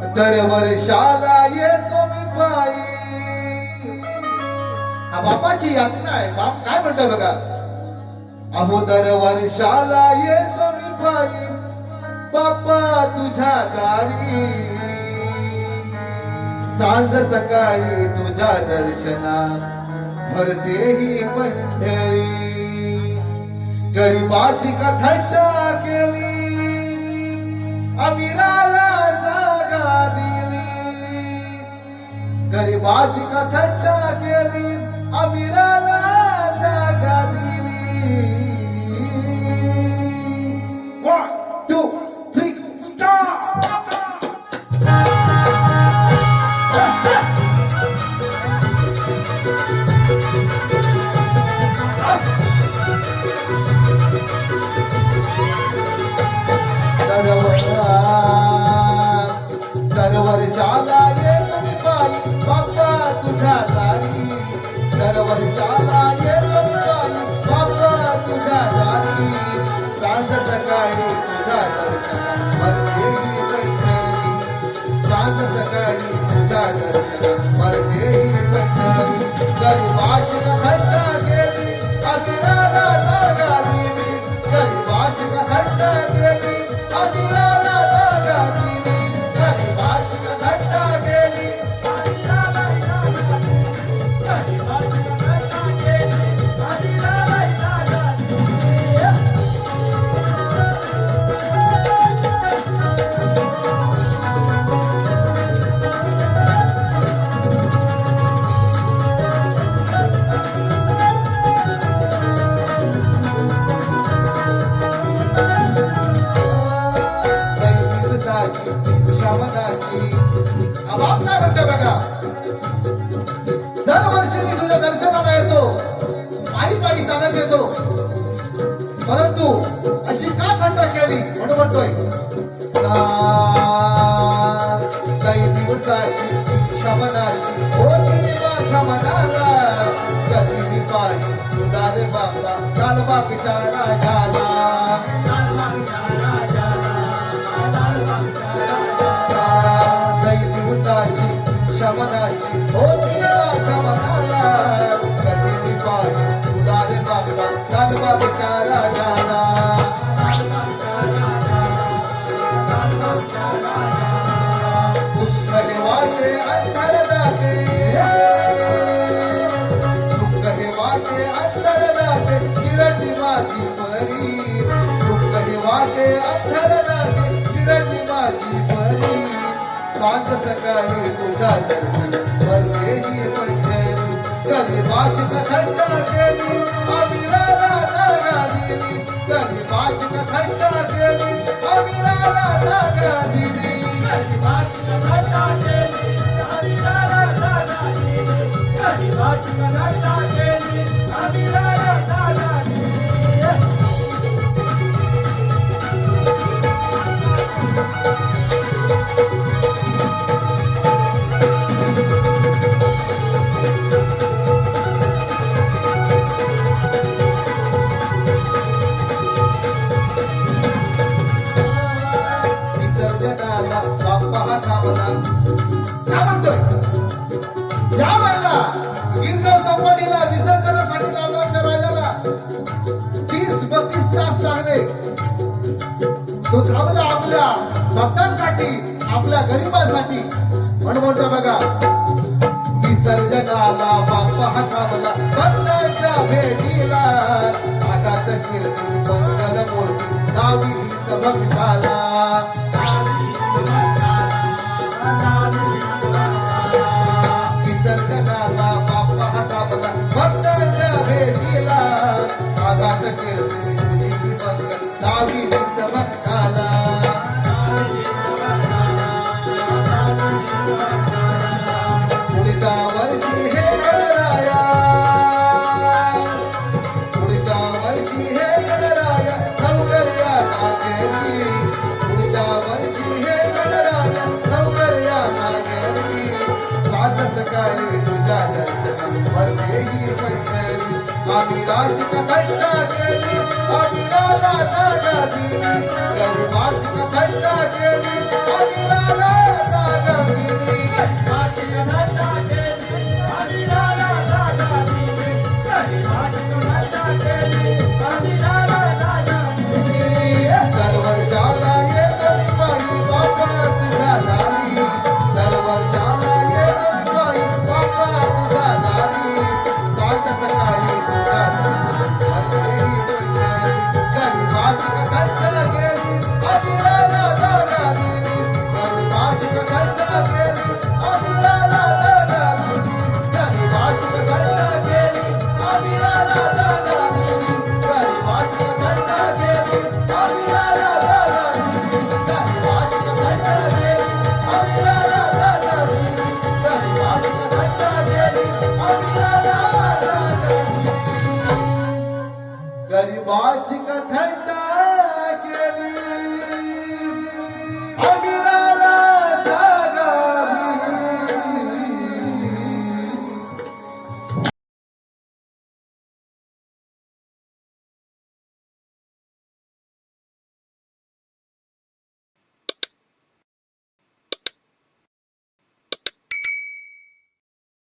दरवर्षाला येतो मी पायी हा बापाची यातना आहे. बाप काय म्हणतो बघा? अहो दरवर्षाला येतो मी पायी बाप्पा तुझ्या दारी. सांज सकाळी तुझ्या दर्शना भरते ही पंढरी. गरीबाची कथा केली. अमीराला जागा दिली. गरीबाची कथट्टा केली. अमीराला सकाळी तुझ्या दर्शना मरतेही पंढरी सांज सकाळी तुझ्या दर्शना मरतेही पंढरी गरीब गरीबाची शमनाची आवाज काय म्हणते बघा. दरवर्षी मी तुझ्या दर्शनाला येतो. पायी पायी चालत येतो. परंतु अशी का खंड केली? म्हणून म्हणतोय काही दिवसाची शमनाची होती माझ्या मनाला कधी मी पाणी तुला रे बाबा काल बाकीचा राजाला काही दिवसाची शमनाची होती माझ्या मनाला कधी मी पाणी तुला बाबा काल राजाला. दुःख वाटे अंतर जाते. दुःख वाटे अंतर जाते चिरटी माझी परी. अंतर जाते माझी परी. सात सकाळी तुझा दर्शन. बरतेही पंढरी कधी माझी थंड केली अमिराला जागा दिली. कधी माझी थंड केली अमिराला जागा दिली. विसर्जनाला बाप्पा हा काय म्हणतोय? या वेळेला गिरगाव संपत्तीला विसर्जनासाठी लावण्याच्या राजाला तीस बत्तीस तास लागले तो थांबला आपल्या भक्तांसाठी आपल्या गरिबांसाठी. म्हणून म्हणतो बघा विसर्जनाला बाप्पा हा थांबला भक्तांच्या भेटीला आकाश कीर्ती मंगल मूर्ती नावी भक्ताला सकाळी तुझ्या दर्शन वरतेही पंढरी అభిరాజిక ధైర్యాన్ని అభిరాజ తరగతి అభిమాజిక ధైర్యాన్ని